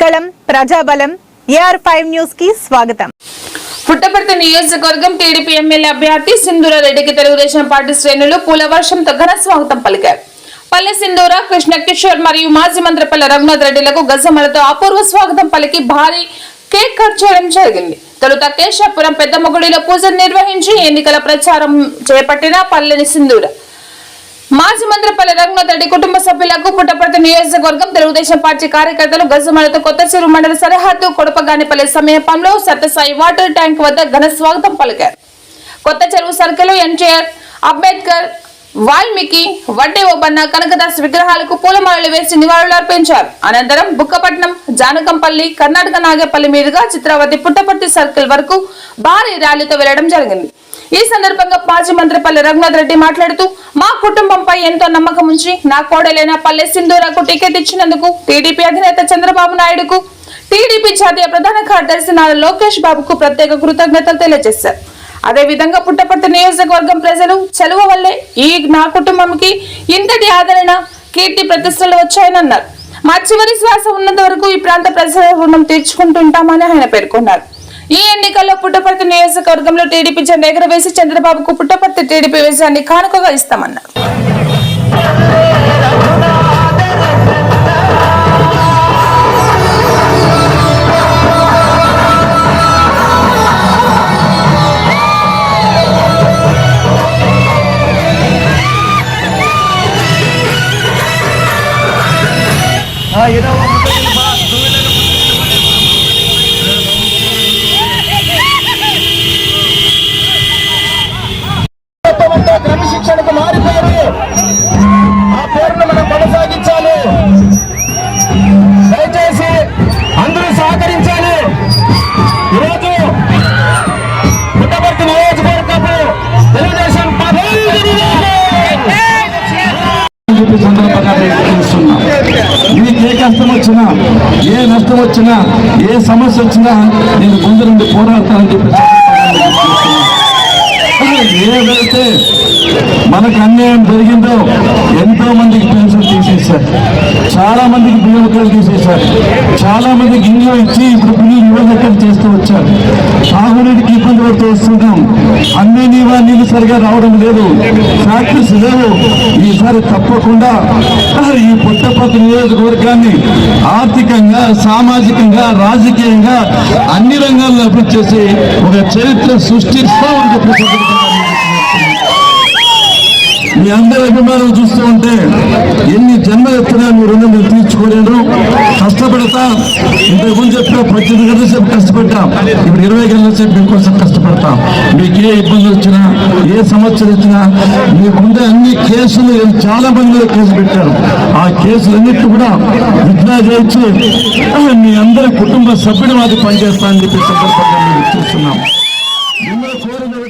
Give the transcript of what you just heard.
ప్రజని ప్రజాబలం AR five న్యూస్కి స్వాగతం. పుట్టపర్తి నియోజకవర్గం టీడీపీ ఎమ్మెల్యే అభ్యర్థి సింధూర రెడ్డికి తెలుగుదేశం పార్టీ శ్రేణులు పూల వర్షంతో ఘన స్వాగతం పలికారు. పల్లె సింధూర కృష్ణ కిషోర్ మరియు మాజీ మంత్రి పల్లె రఘునాథ్ రెడ్డిలకు గజమలతో అపూర్వ స్వాగతం పలికి భారీ కేక్ కట్ చేయడం జరిగింది. తొలుత కేశాపురం పెద్ద మొగుడిలో పూజలు నిర్వహించి ఎన్నికల ప్రచారం చేపట్టిన పల్లెని సింధూర. మాజీ మంత్రి పల్లె రఘునాథ్ రెడ్డి కుటుంబ సభ్యులకు పుట్టపర్తి నియోజకవర్గం తెలుగుదేశం పార్టీ కార్యకర్తలు గజమలతో కొత్త చెరువు మండల సరిహద్దు కొడపగానిపల్లి సమీపంలో సత్యసాయి వాటర్ ట్యాంక్ వద్ద ఘన స్వాగతం పలికారు. కొత్త చెరువు సర్కిల్ ఎన్టీఆర్ అంబేద్కర్ వాల్మీకి వడ్డే ఓబన్న కనకదాస్ విగ్రహాలకు పూలమాలలు వేసి నివాళులు అర్పించారు. అనంతరం బుక్కపట్నం జానకంపల్లి కర్ణాటక నాగేపల్లి మీదుగా చిత్రావతి పుట్టపర్తి సర్కిల్ వరకు భారీ ర్యాలీతో వెళ్ళడం జరిగింది. ఈ సందర్భంగా మాజీ మంత్రి పల్లె రఘునాథ్ రెడ్డి మాట్లాడుతూ మా కుటుంబంపై ఎంతో నమ్మకం ఉంచి నా కోడలైన పల్లె సింధూరాకు టికెట్ ఇచ్చినందుకు టీడీపీ అధినేత చంద్రబాబు నాయుడుకు టీడీపీ జాతీయ ప్రధాన కార్యదర్శి నారా లోకేష్ బాబుకు ప్రత్యేక కృతజ్ఞతలు తెలియజేశారు. అదే విధంగా పుట్టపర్తి నియోజకవర్గం ప్రజలు చెలువ వల్లే ఈ నా కుటుంబంకి ఇంతటి ఆదరణ కీర్తి ప్రతిష్టలు వచ్చాయని అన్నారు మా చివరి శ్వాస ఉన్నంత వరకు ఈ ప్రాంత ప్రజల రుణం తీర్చుకుంటుంటామని ఆయన పేర్కొన్నారు. ఈ ఎన్నికల్లో పుట్టపర్తి నియోజకవర్గంలో టీడీపీ జెండా ఎగరవేసి చంద్రబాబుకు పుట్టపర్తి టీడీపీ విజయాన్ని కానుకగా ఇస్తామన్నారు. మొత్తమంతా వచ్చినా ఏ నష్టం వచ్చినా ఏ సమస్య వచ్చినా నేను ముందు నుండి పోరాడతానని చెప్పి ఏదైతే మనకు అన్యాయం జరిగిందో ఎంతో మందికి పెన్షన్ తీసేశారు. చాలా మందికి బియ్యముకలు తీసేశారు. చాలా మందికి ఇంట్లో ఇచ్చి ఇప్పుడు బిల్లు నివేదికలు చేస్తూ వచ్చారు. సరిగా రావడం లేదు. ఫ్యాక్టరీస్ లేవు ఈసారి తప్పకుండా ఈ పుట్టపర్తి నియోజకవర్గాన్ని ఆర్థికంగా సామాజికంగా రాజకీయంగా అన్ని రంగాల్లో అభివృద్ధి చేసి ఒక చరిత్ర సృష్టిస్తామని చెప్పి మీ అందరి అభిమానం చూస్తూ ఉంటే ఎన్ని జన్మలు ఎత్తినా మీ రుణం మీరు తీర్చుకోలేరు. కష్టపడతా. ఇంతకు ముందు చెప్పిన పద్దెనిమిది గంటల సేపు ఇప్పుడు ఇరవై గంటల సేపు మీకోసం కష్టపడతాం. మీకు ఏ ఇబ్బంది వచ్చినా ఏ సమస్యలు వచ్చినా మీ అన్ని కేసులు చాలా మంది మీద కేసు పెట్టారు. ఆ కేసులన్నిటి కూడా విత్డ్రా చేయించి మీ అందరి కుటుంబ సభ్యుడు మాది పనిచేస్తా అని చెప్పి సందర్భంగా మేము చూస్తున్నాం. మిమ్మల్ని